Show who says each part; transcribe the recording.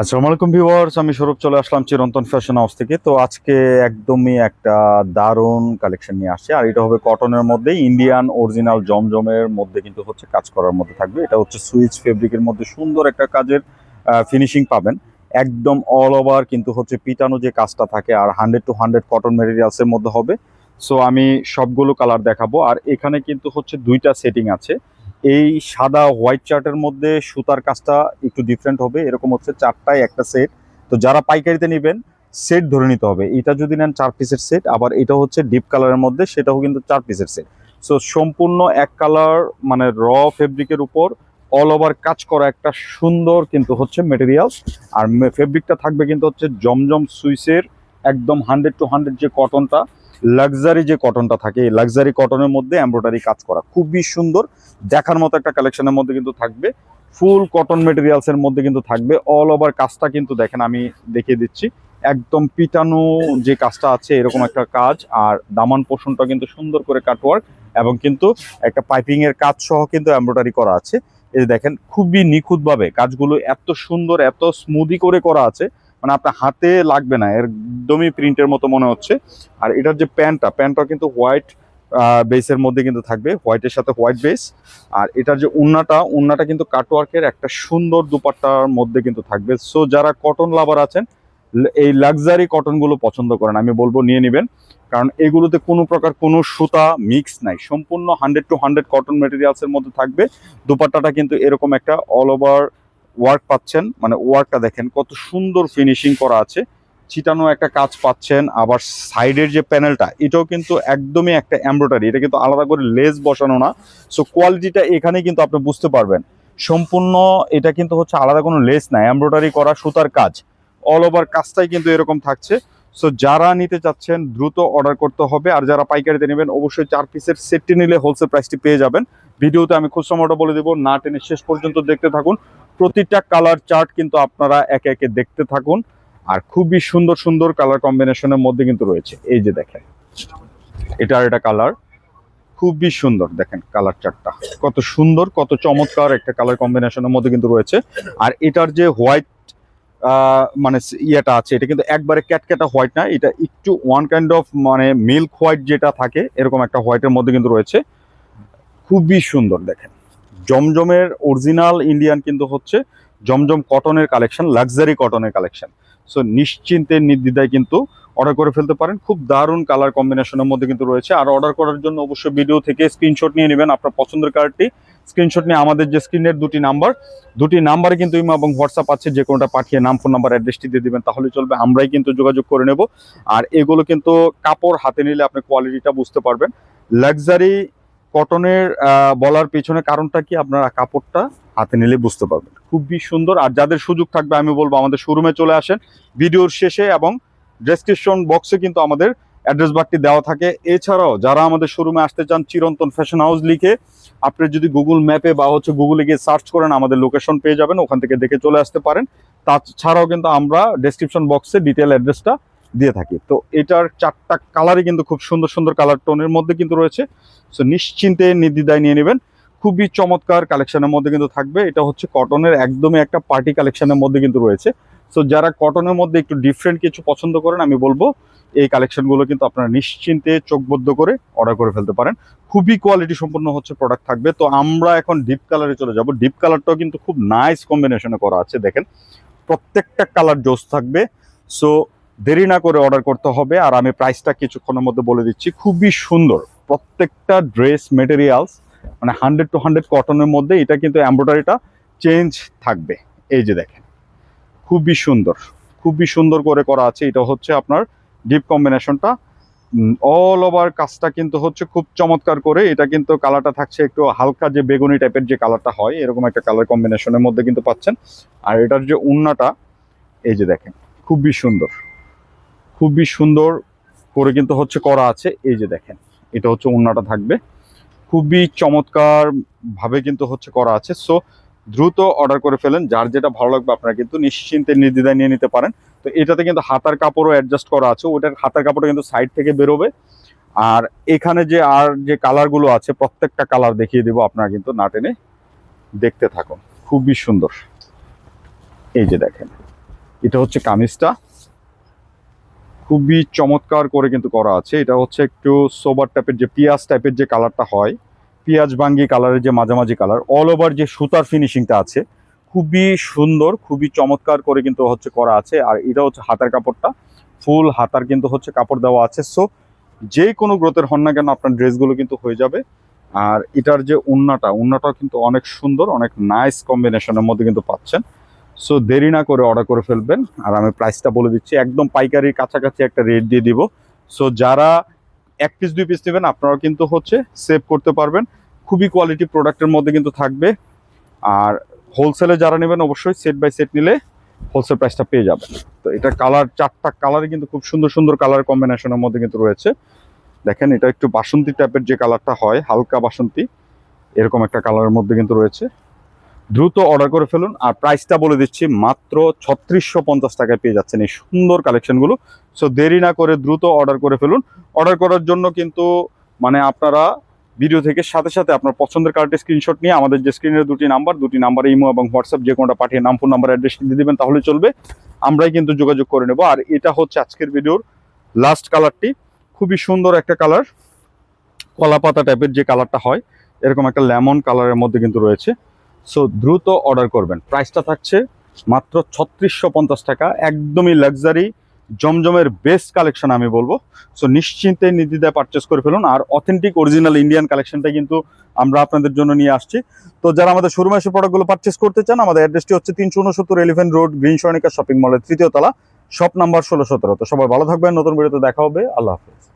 Speaker 1: আসসালামু আলাইকুম ভিউয়ার্স, আমি সৌরভ চলে আসলাম চিরন্তন ফ্যাশন হাউস থেকে। তো আজকে একদমই একটা দারুণ কালেকশন নিয়ে আসছে। আর এটা হবে কটনের মধ্যে ইন্ডিয়ান অরিজিনাল জমজমের মধ্যে কিন্তু হচ্ছে কাজ করার মধ্যে থাকবে। এটা হচ্ছে সুইচ ফেব্রিকের মধ্যে সুন্দর একটা কাজের ফিনিশিং পাবেন। একদম অল ওভার কিন্তু হচ্ছে পিটানো যে কাজটা থাকে, আর হান্ড্রেড টু হান্ড্রেড কটন মেটেরিয়ালসের মধ্যে হবে। সো আমি সবগুলো কালার দেখাবো। আর এখানে কিন্তু হচ্ছে দুইটা সেটিং আছে। এই সাদা হোয়াইট চার্টের মধ্যে সুতার কাজটা একটু ডিফারেন্ট হবে। এরকম হচ্ছে চারটায় একটা সেট তো যারা পাইকারিতে নেবেন সেট ধরে নিতে হবে। এটা যদি নেন চার পিসের সেট আবার এটা হচ্ছে ডিপ কালারের মধ্যে, সেটাও কিন্তু চার পিসের সেট সো সম্পূর্ণ এক কালার মানে র ফেব্রিকের উপর অল ওভার কাজ করা একটা সুন্দর কিন্তু হচ্ছে মেটেরিয়ালস আর ফেব্রিকটা থাকবে কিন্তু হচ্ছে জমজম সুইসের, একদম হান্ড্রেড টু হান্ড্রেড যে কটনটা লাক্সারি যে কটনটা থাকে, এই লাক্সারি কটনের মধ্যে এমব্রয়ডারি কাজ করা খুবই সুন্দর। দেখার মতো একটা কালেকশনের মধ্যে কিন্তু থাকবে। ফুল কটন মেটেরিয়ালস এর মধ্যে কিন্তু থাকবে। অল ওভার কাজটা কিন্তু দেখেন, আমি দেখিয়ে দিচ্ছি। একদম পিটানো যে কাজটা আছে, এরকম একটা কাজ। আর দামান পোষণটা কিন্তু সুন্দর করে কাটওয়ার্ক এবং কিন্তু একটা পাইপিং এর কাজ সহ কিন্তু এমব্রয়ডারি করা আছে। এই দেখেন, খুবই নিখুঁতভাবে কাজগুলো এত সুন্দর, এত স্মুদি করে করা আছে। মানে আপনার হাতে লাগবে না, একদমই প্রিন্টের মতো মনে হচ্ছে। আর এটার যে প্যান্টটা প্যান্টটা কিন্তু হোয়াইট বেসের মধ্যে কিন্তু থাকবে হোয়াইটের সাথে হোয়াইট বেস আর এটার যে উন্নাটা উন্নাটা কিন্তু কাটওয়ার্কের একটা সুন্দর দুপাট্টার মধ্যে কিন্তু থাকবে। সো যারা কটন লাভার আছেন এই লাক্সারি কটনগুলো পছন্দ করেন, আমি বলব নিয়ে নেবেন। কারণ এগুলোতে কোনো প্রকার কোনো সুতা মিক্স নাই। সম্পূর্ণ হান্ড্রেড টু হান্ড্রেড কটন মেটেরিয়ালসের মধ্যে থাকবে। দুপাট্টাটা কিন্তু এরকম একটা অল ওভার ওয়ার্ক পাচ্ছেন মানে ওয়ার্কটা দেখেন কত সুন্দর ফিনিশিং করা আছে। চিটানো একটা কাজ পাচ্ছেন, আবার সাইডের যে প্যানেলটা এটাও কিন্তু একদমই একটা এমব্রয়ডারি এটা কিন্তু আলাদা করে লেস বসানো না। সো কোয়ালিটিটা এখানে কিন্তু আপনি বুঝতে পারবেন। সম্পূর্ণ এটা কিন্তু হচ্ছে আলাদা কোনো লেস না এমব্রয়ডারি করা সুতার কাজ। অল ওভার কাজটাই কিন্তু এরকম থাকছে। সো যারা নিতে চাচ্ছেন, দ্রুত অর্ডার করতে হবে। আর যারা পাইকারিতে নেবেন, অবশ্যই চার পিসের সেটটি নিলে হোলসেল প্রাইসটি পেয়ে যাবেন। ভিডিওতে আমি খুচরা মোটা বলে দেবো, না টেনে শেষ পর্যন্ত দেখতে থাকুন। প্রতিটা কালার চার্ট কিন্তু আপনারা একে একে দেখতে থাকুন। আর খুবই সুন্দর সুন্দর কালার কম্বিনেশনের মধ্যে কিন্তু রয়েছে। এই যে দেখেন এটা আর এটা কালার খুবই সুন্দর, দেখেন কালার চারটা কত সুন্দর, কত চমৎকার একটা কালার কম্বিনেশনের মধ্যে কিন্তু রয়েছে। আর এটার যে হোয়াইট মানে ইয়েটা আছে, এটা কিন্তু একবারে ক্যাটক্যাটা হোয়াইট না, এটা একটু ওয়ান কাইন্ড অফ মানে মিল্ক হোয়াইট যেটা থাকে, এরকম একটা হোয়াইটের মধ্যে কিন্তু রয়েছে। খুবই সুন্দর, দেখেন। জমজমের অরিজিনাল ইন্ডিয়ান কিন্তু হচ্ছে জমজম কটনের কালেকশন লাক্সারি কটনের কালেকশন সো নিশ্চিন্তে নির্দ্বিধায় কিন্তু অর্ডার করে ফেলতে পারেন। খুব দারুণ কালার কম্বিনেশনের মধ্যে কিন্তু রয়েছে। আর অর্ডার করার জন্য অবশ্যই ভিডিও থেকে স্ক্রিনশট নিয়ে নেবেন আপনার পছন্দের কার্ডটি স্ক্রিনশট নিয়ে আমাদের যে স্ক্রিনের দুটি নাম্বার দুটি নাম্বারে কিন্তু ইমো এবং হোয়াটসঅ্যাপ আছে, যে কোনোটা পাঠিয়ে নাম ফোন নাম্বার অ্যাড্রেসটি দিয়ে দিবেন, তাহলে চলবে। আমরাই কিন্তু যোগাযোগ করে নেব। আর এগুলো কিন্তু কাপড় হাতে নিলে আপনি কোয়ালিটিটা বুঝতে পারবেন। লাক্সারি কটনের বলার পেছনে কারণটা কি? আপনারা কাপড়টা হাতে নিলে বুঝতে পারবেন। খুবই সুন্দর। আর যাদের সুযোগ থাকবে, আমি বলব আমাদের শোরুমে চলে আসেন। ভিডিওর শেষে এবং ডেসক্রিপশন বক্সে কিন্তু আমাদের অ্যাড্রেস বারটি দেওয়া থাকে। এছাড়াও, যারা আমাদের শোরুমে আসতে চান চিরন্তন ফ্যাশন হাউস লিখে, আপনি যদি গুগল ম্যাপে বা হচ্ছে গুগলে গিয়ে সার্চ করেন, আমাদের লোকেশন পেয়ে যাবেন। ওখান থেকে দেখে চলে আসতে পারেন। তাছাড়াও কিন্তু আমরা ডেসক্রিপশন বক্সে ডিটেল অ্যাড্রেসটা দিয়ে থাকি। তো এটার চারটা কালারই কিন্তু খুব সুন্দর সুন্দর কালার টোনের মধ্যে কিন্তু রয়েছে। সো নিশ্চিন্তে নির্দ্বিধায় নিয়ে নেবেন। খুবই চমৎকার কালেকশনের মধ্যে কিন্তু থাকবে। এটা হচ্ছে কটনের একদমই একটা পার্টি কালেকশনের মধ্যে কিন্তু রয়েছে। সো যারা কটনের মধ্যে একটু ডিফারেন্ট কিছু পছন্দ করেন, আমি বলব, এই কালেকশনগুলো কিন্তু আপনারা নিশ্চিন্তে চোখবদ্ধ করে অর্ডার করে ফেলতে পারেন। খুবই কোয়ালিটি সম্পন্ন হচ্ছে প্রোডাক্ট থাকবে। তো আমরা এখন ডিপ কালারে চলে যাব। ডিপ কালারটাও কিন্তু খুব নাইস কম্বিনেশনে করা আছে, দেখেন। প্রত্যেকটা কালার জোস থাকবে। সো দেরি না করে অর্ডার করতে হবে। আর আমি প্রাইসটা কিছুক্ষণের মধ্যে বলে দিচ্ছি, খুবই সুন্দর। প্রত্যেকটা ড্রেস মেটেরিয়ালস মানে হান্ড্রেড টু হান্ড্রেড কটনের মধ্যে এটা কিন্তু এমব্রয়ডারিটা চেঞ্জ থাকবে। এই যে দেখেন, খুবই সুন্দর খুবই সুন্দর করে করা আছে। এটা হচ্ছে আপনার ডিপ কম্বিনেশনটা অল ওভার কাজটা কিন্তু হচ্ছে খুব চমৎকার করে। এটা কিন্তু কালারটা থাকছে একটু হালকা যে বেগুনি টাইপের যে কালারটা হয়, এরকম একটা কালার কম্বিনেশনের মধ্যে কিন্তু পাচ্ছেন। আর এটার যে উন্নাটা, এই যে দেখেন, খুবই সুন্দর। খুবই সুন্দর করে কিন্তু হচ্ছে করা আছে। এই যে দেখেন, এটা হচ্ছে উন্নাটা থাকবে। খুবই চমৎকার ভাবে কিন্তু হচ্ছে করা আছে। সো দ্রুত অর্ডার করে ফেলেন। যার যেটা ভালো লাগবে আপনারা কিন্তু নিশ্চিন্তে নির্দ্বিধায় নিয়ে নিতে পারেন। তো এটাতে কিন্তু হাতার কাপড়ও অ্যাডজাস্ট করা আছে। ওটার হাতার কাপড়টা কিন্তু সাইড থেকে বেরোবে। আর এখানে যে আর যে কালারগুলো আছে, প্রত্যেকটা কালার দেখিয়ে দেবো। আপনারা কিন্তু না টেনে দেখতে থাকুন। খুবই সুন্দর। এই যে দেখেন, এটা হচ্ছে কামিজটা। খুবই চমৎকার করে কিন্তু করা আছে। এটা হচ্ছে একটু সোবার টাইপের যে পিঁয়াজ টাইপের যে কালারটা হয়, পিঁয়াজ বাঙ্গি কালারের যে মাঝামাঝি কালার অল ওভার যে সুতার ফিনিশিংটা আছে, খুবই সুন্দর, খুবই চমৎকার করে কিন্তু হচ্ছে করা আছে। আর এটা হচ্ছে হাতার কাপড়টা ফুল হাতার কিন্তু হচ্ছে কাপড় দেওয়া আছে। সো যে কোনো গ্রোথের হন না কেন আপনার ড্রেসগুলো কিন্তু হয়ে যাবে। আর এটার যে উন্নাটা, উন্নাটাও কিন্তু অনেক সুন্দর, অনেক নাইস কম্বিনেশনের মধ্যে কিন্তু পাচ্ছেন। সো দেরি না করে অর্ডার করে ফেলবেন। আর আমি প্রাইসটা বলে দিচ্ছি, একদম পাইকারির কাছাকাছি একটা রেট দিয়ে দিব। সো যারা এক পিস দুই পিস নেবেন, আপনারাও কিন্তু হচ্ছে সেভ করতে পারবেন। খুবই কোয়ালিটি প্রোডাক্টের মধ্যে কিন্তু থাকবে। আর হোলসেলে যারা নেবেন, অবশ্যই সেট বাই সেট নিলে হোলসেল প্রাইসটা পেয়ে যাবেন। তো এটা কালার চারটা কালারই কিন্তু খুব সুন্দর সুন্দর কালার কম্বিনেশনের মধ্যে কিন্তু রয়েছে। দেখেন, এটা একটু বাসন্তী টাইপের যে কালারটা হয়, হালকা বাসন্তী, এরকম একটা কালারের মধ্যে কিন্তু রয়েছে। দ্রুত অর্ডার করে ফেলুন। আর প্রাইসটা বলে দিচ্ছি, মাত্র ছত্রিশশো পঞ্চাশ টাকায় পেয়ে যাচ্ছেন এই সুন্দর কালেকশনগুলো সো দেরি না করে দ্রুত অর্ডার করে ফেলুন। অর্ডার করার জন্য কিন্তু মানে আপনারা ভিডিও থেকে সাথে সাথে আপনার পছন্দের কার্ডের স্ক্রিনশট নিয়ে আমাদের যে স্ক্রিনের দুটি নাম্বার দুটি নাম্বারে ইমো এবং হোয়াটসঅ্যাপ, যে কোনোটা পাঠিয়ে নাম ফোন নাম্বার অ্যাড্রেস দিয়ে দেবেন, তাহলে চলবে। আমরাই কিন্তু যোগাযোগ করে নেব। আর এটা হচ্ছে আজকের ভিডিওর লাস্ট কালারটি খুবই সুন্দর একটা কালার কলা পাতা টাইপের যে কালারটা হয়, এরকম একটা লেমন কালারের মধ্যে কিন্তু রয়েছে। সো দ্রুত অর্ডার করবেন। প্রাইসটা থাকছে মাত্র ছত্রিশশো পঞ্চাশ টাকা। একদমই লাক্সারি জমজমের বেস্ট কালেকশন আমি বলব। সো নিশ্চিন্তে নির্দ্বিধায় পারচেস করে ফেলুন। আর অথেন্টিক অরিজিনাল ইন্ডিয়ান কালেকশনটা কিন্তু আমরা আপনাদের জন্য নিয়ে আসছি। তো, যারা আমাদের শোরুমে এসে প্রোডাক্টগুলো পারচেস করতে চান, আমাদের অ্যাড্রেসটি হচ্ছে তিনশো উনসত্তর eleven road green Swarnika shopping মলের তৃতীয় তলা শপ নাম্বার ষোলো সতেরো। তো, সবাই ভালো থাকবেন। নতুন ভিডিওতে দেখা হবে। আল্লাহ হাফেজ।